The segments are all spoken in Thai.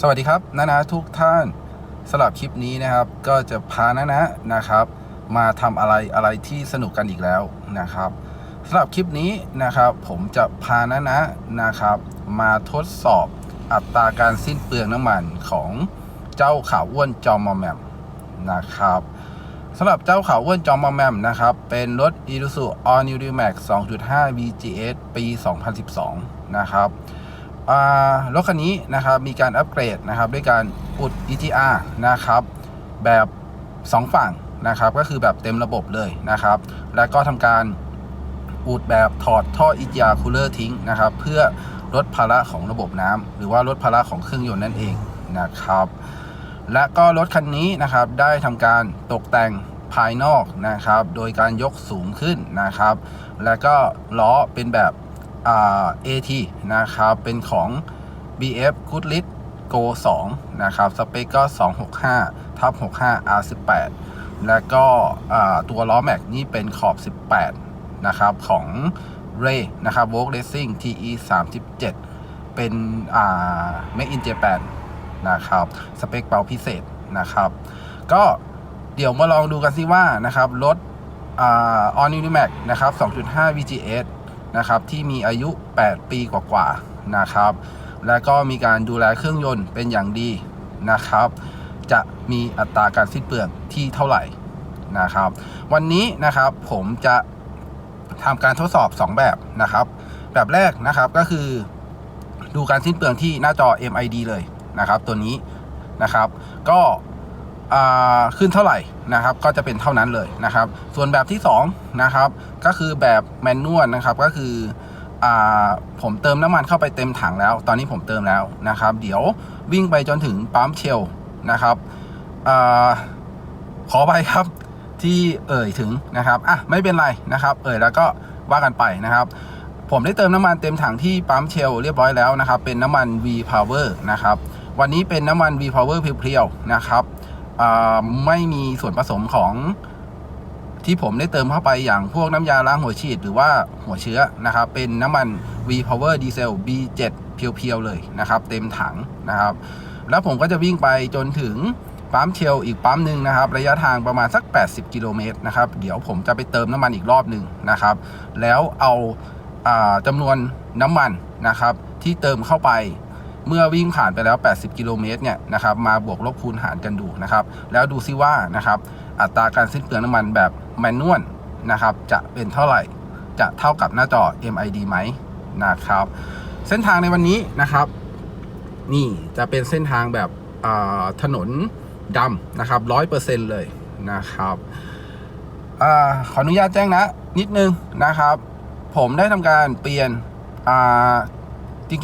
สวัสดีครับนานาทุกท่านสำหรับคลิปนี้นะครับ ก็จะพานานะนะครับ มาทำอะไรอะไรที่สนุกกันอีกแล้วนะครับสำหรับคลิปนี้นะครับ ผมจะพานานะนะครับ มาทดสอบอัตราการสิ้นเปลืองน้ำมันของเจ้าขาวอ้วนจอมมอมแมมนะครับสำหรับเจ้าขาวอ้วนจอมมอมแมมนะครับ เป็นรถ i s u z u All New D-Max 2.5 VGS ปี 2012 นะครับ รถคันนี้นะครับมีการอัปเกรดนะครับด้วยการอุด EGR นะครับแบบ 2 ฝั่งนะครับก็คือแบบเต็มระบบเลยนะครับ แล้วก็ทำการอุดแบบถอดท่อ EGR cooler ทิ้งนะครับ เพื่อลดภาระของระบบน้ำหรือว่าลดภาระของเครื่องยนต์นั่นเองนะครับ และก็รถคันนี้นะครับได้ทำการตกแต่งภายนอกนะครับ โดยการยกสูงขึ้นนะครับ แล้วก็ล้อเป็นแบบ AT นะครับ เป็นของ BF Goodrich Go 2 นะครับ สเปคก็ 265ทับ65 R18 แล้วก็ตัวล้อแม็กนี่เป็นขอบ 18 นะครับ ของ Ray นะครับ Vogue Racing TE 37 เป็นอ่า Make in Japan นะครับ สเปคเบาพิเศษนะครับ ก็เดี๋ยวมาลองดูกันสิว่านะครับ รถอ่า All New Max นะครับ 2.5 VGS นะครับที่มีอายุ 8 ปีกว่าๆนะครับ และก็มีการดูแลเครื่องยนต์เป็นอย่างดีนะครับ จะมีอัตราการสิ้นเปลืองที่เท่าไหร่นะครับ วันนี้นะครับผมจะทำการทดสอบ 2 แบบนะครับ แบบแรกนะครับก็คือดูการสิ้นเปลืองที่หน้าจอ MID เลยนะครับ ตัวนี้นะครับ ก็ ขึ้นเท่าไหร่นะครับก็จะเป็นเท่านั้นเลยนะครับ ส่วนแบบที่2นะครับก็คือแบบแมนนวลนะครับก็คืออผมเติมน้ำมันเข้าไปเต็มถังแล้ว ตอนนี้ผมเติมแล้วนะครับ เดี๋ยววิ่งไปจนถึงปั๊มเชลนะครับอขอไปครับที่เอ่ยถึงนะครับอะไม่เป็นไรนะครับ เอ่ยแล้วก็ว่ากันไปนะครับ ผมได้เติมน้ำมันเต็มถังที่ปั๊มเชลเรียบร้อยแล้วนะครับ เป็นน้ำมัน V Power นะครับวันนี้เป็นน้ำมัน V Power เพียวๆนะครับ ไม่มีส่วนผสมของที่ผมได้เติมเข้าไปอย่างพวกน้ำยาล้างหัวฉีดหรือว่าหัวเชื้อนะครับ เป็นน้ำมัน V Power Diesel B7 เพียวๆเลยนะครับ เต็มถังนะครับ แล้วผมก็จะวิ่งไปจนถึงปั๊มเชลอีกปั๊มหนึ่งนะครับ ระยะทางประมาณสัก 80 กิโลเมตรนะครับ เดี๋ยวผมจะไปเติมน้ำมันอีกรอบหนึ่งนะครับ แล้วเอาอาจำนวนน้ำมันนะครับ ที่เติมเข้าไป เมื่อวิ่งผ่านไปแล้ว 80 กิโลเมตรเนี่ยนะครับมาบวกลบคูณหารกันดูนะครับแล้วดูซิว่านะครับอัตราการสิ้นเปลืองน้ำมันแบบแมนนวลนะครับจะเป็นเท่าไหร่จะเท่ากับหน้าจอ MID ไหมนะครับเส้นทางในวันนี้นะครับนี่จะเป็นเส้นทางแบบถนนดำนะครับร้อยเปอร์เซ็นเลยนะครับอขออนุญาตแจ้งนะนิดนึงนะครับ ผมได้ทำการเปลี่ยนอ่า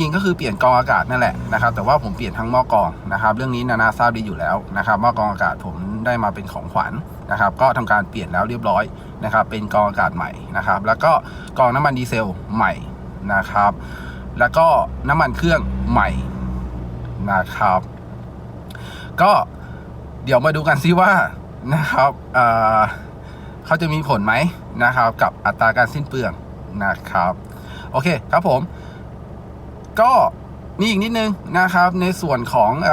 ริงๆก็คือเปลี่ยนกองอากาศนั่นแหละนะครับแต่ว่าผมเปลี่ยนทั้งหม้อกองนะครับ เรื่องนี้นานาทราบดีอยู่แล้วนะครับหม้อกองอากาศผมได้มาเป็นของขวัญนะครับ ก็ทำการเปลี่ยนแล้วเรียบร้อยนะครับ เป็นกองอากาศใหม่นะครับ แล้วก็กองน้ำมันดีเซลใหม่นะครับ แล้วก็น้ำมันเครื่องใหม่นะครับ ก็เดี๋ยวมาดูกันซิว่านะครับเขาจะมีผลไหมนะครับ กับอัตราการสิ้นเปลืองนะครับ โอเคครับผม ก็มีอีกนิดนึงนะครับ ในส่วนของอ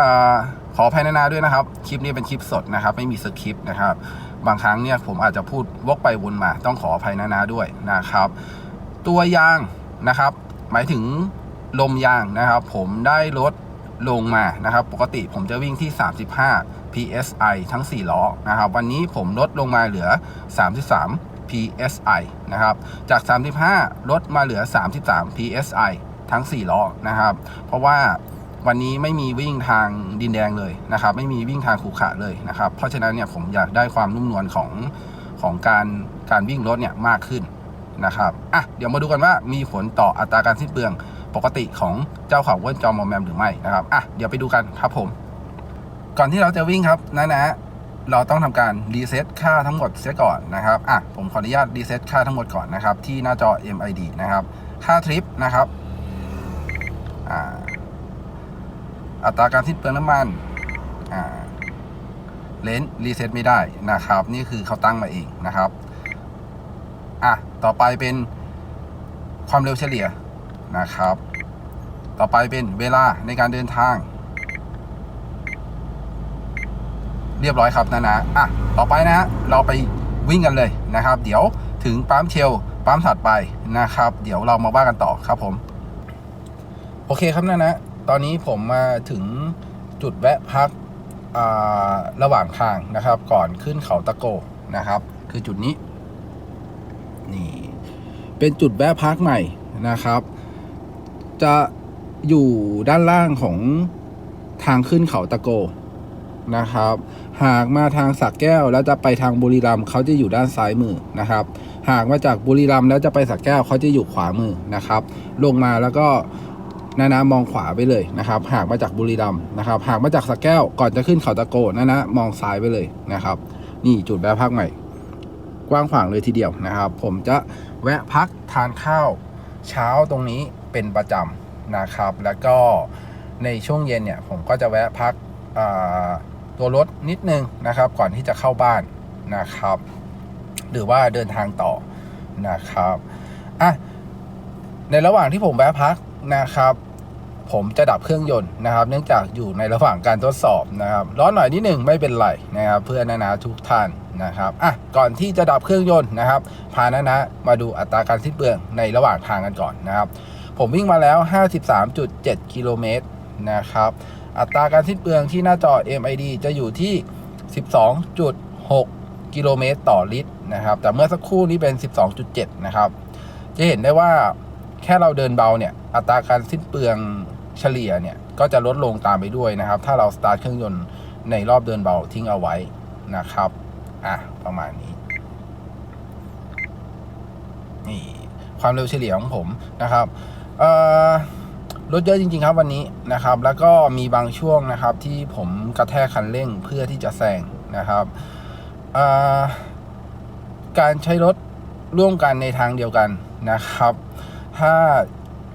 ขอภัยนานาด้วยนะครับ คลิปนี้เป็นคลิปสดนะครับ ไม่มีสคริปต์นะครับ บางครั้งเนี่ยผมอาจจะพูดวกไปวนมา ต้องขออภัยนานาด้วยนะครับ ตัวยางนะครับ หมายถึงลมยางนะครับ ผมได้ลดลงมานะครับ ปกติผมจะวิ่งที่ 35 psi ทั้ง 4 ล้อนะครับ วันนี้ผมลดลงมาเหลือ 33 psi นะครับ จาก 35 ลดมาเหลือ 33 psi ทั้ง 4 ล้อนะครับ เพราะว่าวันนี้ไม่มีวิ่งทางดินแดงเลยนะครับ ไม่มีวิ่งทางขรุขระเลยนะครับ เพราะฉะนั้นเนี่ยผมอยากได้ความนุ่มนวลของของการการวิ่งรถเนี่ยมากขึ้นนะครับอะเดี๋ยวมาดูกันว่ามีผลต่ออัตราการสิ้นเปลืองปกติของเจ้าเขาอ้วนจอมอมแมมหรือไม่นะครับอะเดี๋ยวไปดูกันครับผม ก่อนที่เราจะวิ่งครับนะนะเราต้องทำการรีเซ็ตค่าทั้งหมดเสียก่อนนะครับอะผมขออนุญาตรีเซ็ตค่าทั้งหมดก่อนนะครับที่หน้าจอ MID นะครับ ค่าทริปนะครับ อ่า อัตราการสิ้นเปลืองน้ำมันเลนส์รีเซ็ตไม่ได้นะครับ นี่คือเขาตั้งมาเองนะครับอะต่อไปเป็นความเร็วเฉลี่ยนะครับ ต่อไปเป็นเวลาในการเดินทาง เรียบร้อยครับนะนะอะต่อไปนะฮะเราไปวิ่งกันเลยนะครับ เดี๋ยวถึงปั๊มเชลปั๊มถัดไปนะครับ เดี๋ยวเรามาว่ากันต่อครับผม โอเคครับนะนะ ตอนนี้ผมมาถึงจุดแวะพักระหว่างทางนะครับ ก่อนขึ้นเขาตะโกนะครับ คือจุดนี้ นี่ เป็นจุดแวะพักใหม่นะครับ จะอยู่ด้านล่างของทางขึ้นเขาตะโกนะครับ หากมาทางสักแก้วแล้วจะไปทางบุรีรัมย์เขาจะอยู่ด้านซ้ายมือนะครับ หากมาจากบุรีรัมย์แล้วจะไปสักแก้วเขาจะอยู่ขวามือนะครับ ลงมาแล้วก็ นานะมองขวาไปเลยนะครับ หากมาจากบุรีรัมย์นะครับ หากมาจากสักแก้วก่อนจะขึ้นเขาตะโกนานะมองซ้ายไปเลยนะครับ นี่จุดแวะพักใหม่ กว้างขวางเลยทีเดียวนะครับ ผมจะแวะพักทานข้าว เช้าตรงนี้เป็นประจำนะครับ แล้วก็ในช่วงเย็นเนี่ยผมก็จะแวะพักตัวรถนิดนึงนะครับ ก่อนที่จะเข้าบ้านนะครับ หรือว่าเดินทางต่อนะครับอะในระหว่างที่ผมแวะพักนะครับ ผมจะดับเครื่องยนต์นะครับ เนื่องจากอยู่ในระหว่างการทดสอบนะครับร้อนหน่อยนิดหนึ่งไม่เป็นไรนะครับ เพื่อนนานาทุกท่านนะครับอะก่อนที่จะดับเครื่องยนต์นะครับ พานานะมาดูอัตราการสิ้นเปลืองในระหว่างทางกันก่อนนะครับ ผมวิ่งมาแล้ว 53.7 กิโลเมตรนะครับ อัตราการสิ้นเปลืองที่หน้าจอ MID จะอยู่ที่ 12.6 กิโลเมตรต่อลิตรนะครับ แต่เมื่อสักครู่นี้เป็น 12.7 นะครับ จะเห็นได้ว่าแค่เราเดินเบาเนี่ย อัตราการสิ้นเปลือง เฉลี่ยเนี่ยก็จะลดลงตามไปด้วยนะครับ ถ้าเราสตาร์ทเครื่องยนต์ในรอบเดินเบาทิ้งเอาไว้นะครับ อะ ประมาณนี้ นี่ ความเร็วเฉลี่ยของผมนะครับเอ่อรถเยอะจริง ๆ ครับวันนี้นะครับ แล้วก็มีบางช่วงนะครับ ที่ผมกระแทกคันเร่งเพื่อที่จะแซงนะครับการใช้รถร่วมกันในทางเดียวกันนะครับ ถ้า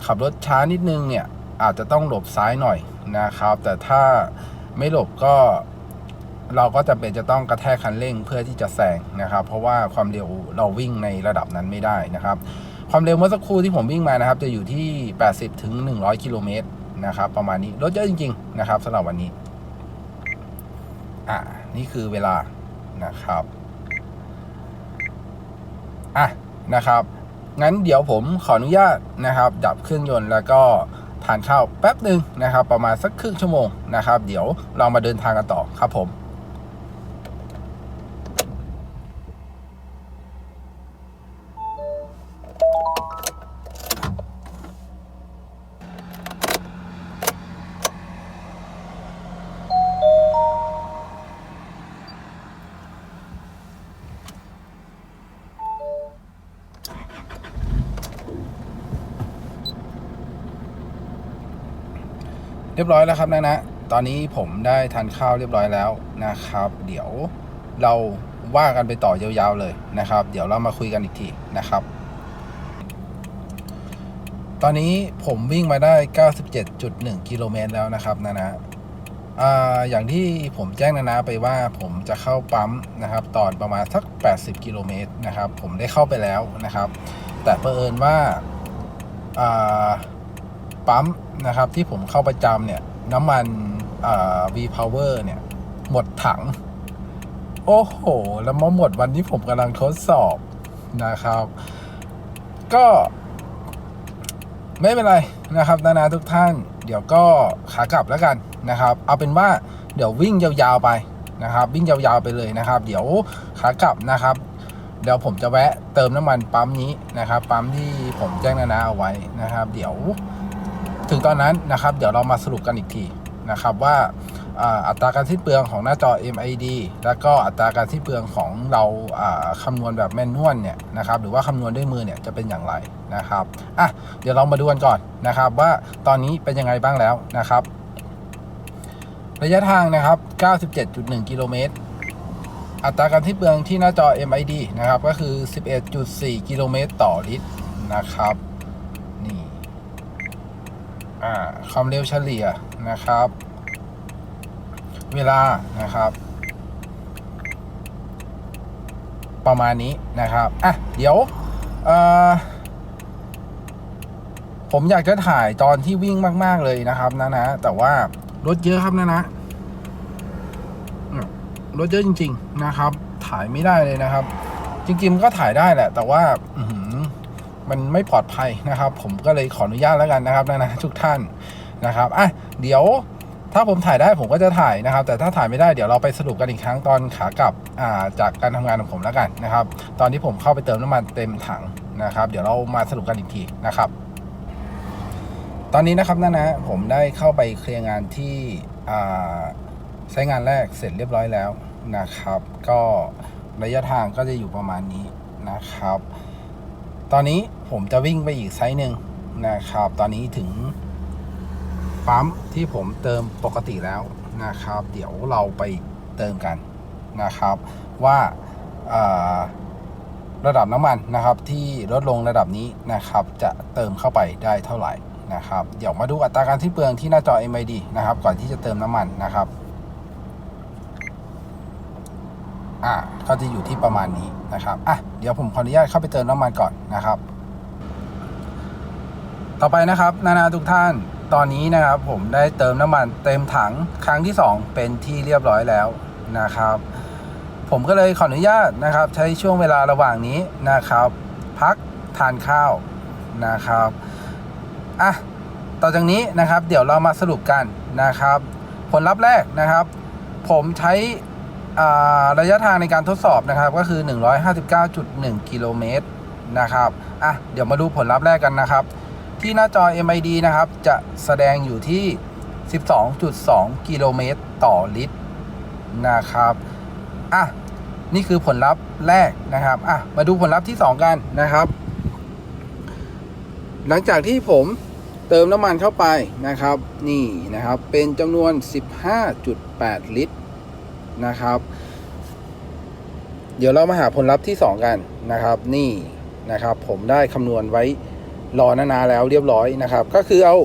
ขับรถช้านิดนึงเนี่ย อาจจะต้องหลบซ้ายหน่อยนะครับ แต่ถ้าไม่หลบก็เราก็จำเป็นจะต้องกระแทกคันเร่งเพื่อที่จะแซงนะครับ เพราะว่าความเร็วเราวิ่งในระดับนั้นไม่ได้นะครับ ความเร็วเมื่อสักครู่ที่ผมวิ่งมานะครับ จะอยู่ที่ 80ถึง100 กิโลเมตรนะครับ ประมาณนี้รถเยอะจริง ๆ นะครับสำหรับวันนี้อ่านี่คือเวลานะครับอะนะครับงั้นเดี๋ยวผมขออนุญาตนะครับ ดับเครื่องยนต์แล้วก็ ทานข้าวแป๊บหนึ่งนะครับ ประมาณสักครึ่งชั่วโมงนะครับ เดี๋ยวเรามาเดินทางกันต่อครับผม รียบร้อยแล้วครับนะนะตอนนี้ผมได้ทานข้าวเรียบร้อยแล้วนะครับ เดี๋ยวเราว่ากันไปต่อยาวๆเลยนะครับ เดี๋ยวเรามาคุยกันอีกทีนะครับ ตอนนี้ผมวิ่งมาได้ 97.1 กิโลเมตรแล้วนะครับนะนะอ่าอย่างที่ผมแจ้งนะนะไปว่าผมจะเข้าปั๊มนะครับตอนประมาณสัก 80 กิโลเมตรนะครับ ผมได้เข้าไปแล้วนะครับ แต่เผอิญว่าอ่า ปั๊มนะครับที่ผมเข้าประจำเนี่ยน้ำมันอ่า V Power เนี่ย หมดถัง โอ้โห แล้วมาหมดวันที่ผมกำลังทดสอบนะครับ ก็ ไม่เป็นไรนะครับ นานาทุกท่าน เดี๋ยวก็ขากลับแล้วกันนะครับ เอาเป็นว่าเดี๋ยววิ่งยาวๆไปนะครับ วิ่งยาวๆไปเลยนะครับ เดี๋ยวขากลับนะครับเดี๋ยวผมจะแวะเติมน้ำมันปั๊มนี้นะครับ ปั๊มที่ผมแจ้งนานาเอาไว้นะครับ เดี๋ยว ถึงตอนนั้นนะครับเดี๋ยวเรามาสรุปกันอีกทีนะครับว่าอัตราการสิ้นเปลืองของหน้าจอ MID แล้วก็อัตราการสิ้นเปลืองของเราคำนวณแบบแมนนวลเนี่ยนะครับหรือว่าคำนวณด้วยมือเนี่ยจะเป็นอย่างไรนะครับอะเดี๋ยวเรามาดูกันก่อนนะครับ ว่าตอนนี้เป็นยังไงบ้างแล้วนะครับ ระยะทางนะครับ 97.1 กิโลเมตรอัตราการสิ้นเปลืองที่หน้าจอ MID นะครับก็คือ 11.4 กิโลเมตรต่อลิตรนะครับ ความเร็วเฉลี่ยนะครับ เวลานะครับ ประมาณนี้นะครับ อะ เดี๋ยวผมอยากจะถ่ายตอนที่วิ่งมาก ๆ เลยนะครับนะนะ แต่ว่ารถเยอะครับนะนะรถเยอะจริง ๆ นะครับ ถ่ายไม่ได้เลยนะครับ จริงๆก็ถ่ายได้แหละ แต่ว่า อื มันไม่ปลอดภัยนะครับ ผมก็เลยขออนุญาตแล้วกันนะครับนะนะทุกท่านนะครับอะเดี๋ยวถ้าผมถ่ายได้ผมก็จะถ่ายนะครับ แต่ถ้าถ่ายไม่ได้เดี๋ยวเราไปสรุปกันอีกครั้งตอนขากลับอ่าจากการทำงานของผมแล้วกันนะครับ ตอนที่ผมเข้าไปเติมน้ำมันเต็มถังนะครับ เดี๋ยวเรามาสรุปกันอีกทีนะครับ ตอนนี้นะครับนะนะผมได้เข้าไปเคลียร์งานที่อ่าใช้งานแรกเสร็จเรียบร้อยแล้วนะครับ ก็ระยะทางก็จะอยู่ประมาณนี้นะครับ ตอนนี้ผมจะวิ่งไปอีกไซส์หนึ่งนะครับ ตอนนี้ถึงปั๊มที่ผมเติมปกติแล้วนะครับ เดี๋ยวเราไปเติมกันนะครับ ว่าาระดับน้ำมันนะครับ ที่ลดลงระดับนี้นะครับ จะเติมเข้าไปได้เท่าไหร่นะครับ เดี๋ยวมาดูอัตราการที่เปลืองที่หน้าจอ MID นะครับ ก่อนที่จะเติมน้ำมันนะครับ อ่าก็จะอยู่ที่ประมาณนี้นะครับอะเดี๋ยวผมขออนุญาตเข้าไปเติมน้ำมันก่อนนะครับ ต่อไปนะครับนานาทุกท่านตอนนี้นะครับผมได้เติมน้ำมันเต็มถังครั้งที่ 2 เป็นที่เรียบร้อยแล้วนะครับ ผมก็เลยขออนุญาตนะครับ ใช้ช่วงเวลาระหว่างนี้นะครับ พักทานข้าวนะครับอะต่อจากนี้นะครับ เดี๋ยวเรามาสรุปกันนะครับ ผลลัพธ์แรกนะครับ ผมใช้ ระยะทางในการทดสอบนะครับก็คือ 159.1 กิโลเมตรนะครับอะเดี๋ยวมาดูผลลัพธ์แรกกันนะครับ ที่หน้าจอ MID นะครับ จะแสดงอยู่ที่ 12.2 กิโลเมตรต่อลิตรนะครับอะนี่คือผลลัพธ์แรกนะครับอะมาดูผลลัพธ์ที่ 2 กันนะครับ หลังจากที่ผมเติมน้ำมันเข้าไปนะครับ นี่นะครับเป็นจำนวน 15.8 ลิตร นะครับ เดี๋ยวเรามาหาผลลัพธ์ที่ 2 กันนะครับ นี่นะครับ ผมได้คำนวณไว้รอนานาแล้วเรียบร้อยนะครับ ก็คือเอา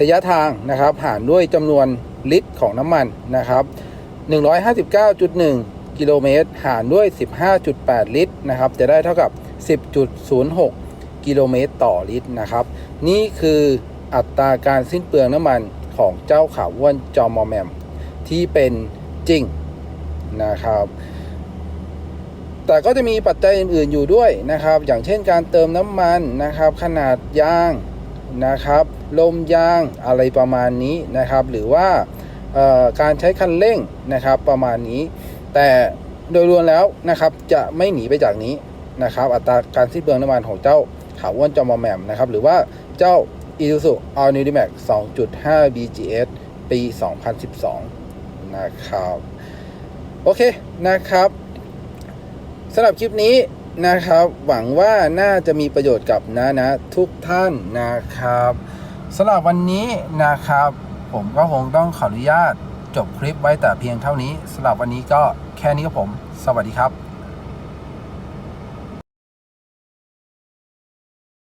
ระยะทางนะครับหารด้วยจำนวนลิตรของน้ำมันนะครับ 159.1 กิโลเมตรหารด้วย 15.8 ลิตรนะครับ จะได้เท่ากับ 10.06 กิโลเมตรต่อลิตรนะครับ นี่คืออัตราการสิ้นเปลืองน้ำมันของเจ้าขาวอ้วนจอมอแมม ที่เป็น จริงนะครับ แต่ก็จะมีปัจจัยอื่นๆอยู่ด้วยนะครับ อย่างเช่นการเติมน้ำมันนะครับ ขนาดยางนะครับลมยางอะไรประมาณนี้นะครับ หรือว่าการใช้คันเร่งนะครับประมาณนี้ แต่โดยรวมแล้วนะครับจะไม่หนีไปจากนี้นะครับ อัตราการสิ้นเปลืองน้ำมันของเจ้าขาวอ้วนจอมอแมมนะครับ หรือว่าเจ้า Isuzu All New D-Max 2.5 BGS ปี 2012 นะครับ โอเคนะครับสำหรับคลิปนี้นะครับ หวังว่าน่าจะมีประโยชน์กับนะนะทุกท่านนะครับสำหรับวันนี้นะครับ ผมก็คงต้องขออนุญาตจบคลิปไว้แต่เพียงเท่านี้สำหรับวันนี้ก็แค่นี้ครับผม สวัสดีครับ